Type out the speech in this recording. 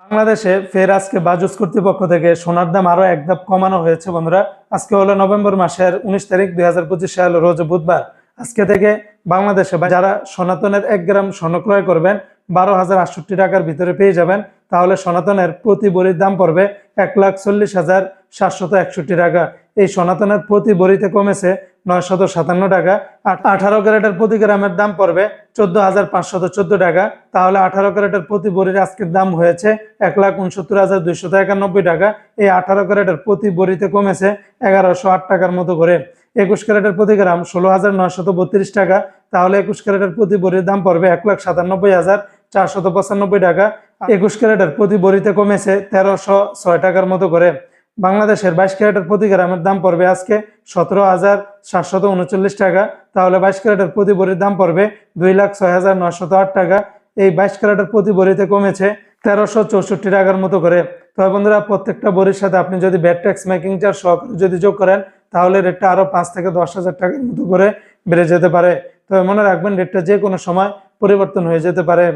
বাংলাদেশে ফের আজকে বাজুস কর্তৃপক্ষ থেকে সোনার দাম আরও এক ধাপ কমানো হয়েছে, বন্ধুরা। আজকে হলো নভেম্বর মাসের উনিশ তারিখ দুই হাজার পঁচিশ সাল, রোজ বুধবার। আজকে থেকে বাংলাদেশে যারা সনাতনের এক গ্রাম স্বর্ণ ক্রয় করবেন, বারো হাজার আটষট্টি টাকার ভিতরে পেয়ে যাবেন। তাহলে সনাতনের প্রতি বড়ির দাম পড়বে এক লাখ চল্লিশ হাজার সাতশত একষট্টি টাকা। এই সনাতনের প্রতি বড়িতে কমেছে নয়শত সাতান্ন টাকা। আঠারো ক্যারেটের প্রতি গ্রামের দাম পড়বে চোদ্দ হাজার পাঁচশত চোদ্দ টাকা। তাহলে আঠারো ক্যারেটের প্রতি বড়ির আজকের দাম হয়েছে এক লাখ উনসত্তর হাজার দুইশত একানব্বই টাকা। এই আঠারো ক্যারেটের প্রতি বড়িতে কমেছে এগারোশো আট টাকার মতো করে। একুশ ক্যারেটের প্রতি গ্রাম ষোলো হাজার নয়শত বত্রিশ টাকা। তাহলে একুশ ক্যারেটের প্রতি বড়ির দাম পড়বে এক লাখ সাতানব্বই হাজার চারশত পঁচানব্বই টাকা। একুশ ক্যারেটের প্রতি বড়িতে কমেছে তেরোশো ছয় টাকার মতো করে। বাংলাদেশের বাইশ ক্যারেটের প্রতি গ্রামের দাম পড়বে আজকে সতেরো হাজার সাতশত উনচল্লিশ টাকা। তাহলে বাইশ ক্যারেটের প্রতি বড়ির দাম পড়বে দুই লাখ ছয় হাজার নয়শত আট টাকা। এই বাইশ ক্যারেটের প্রতি বড়িতে কমেছে তেরোশো চৌষট্টি টাকার মতো করে। তবে বন্ধুরা, প্রত্যেকটা বড়ির সাথে আপনি যদি ব্যাট ট্যাক্স মেকিং চার্জ সহকারে যদি যোগ করেন, তাহলে রেটটা আরও পাঁচ থেকে দশ হাজার টাকার মতো করে বেড়ে যেতে পারে। তবে মনে রাখবেন, রেটটা যে কোনো সময় পরিবর্তন হয়ে যেতে পারে।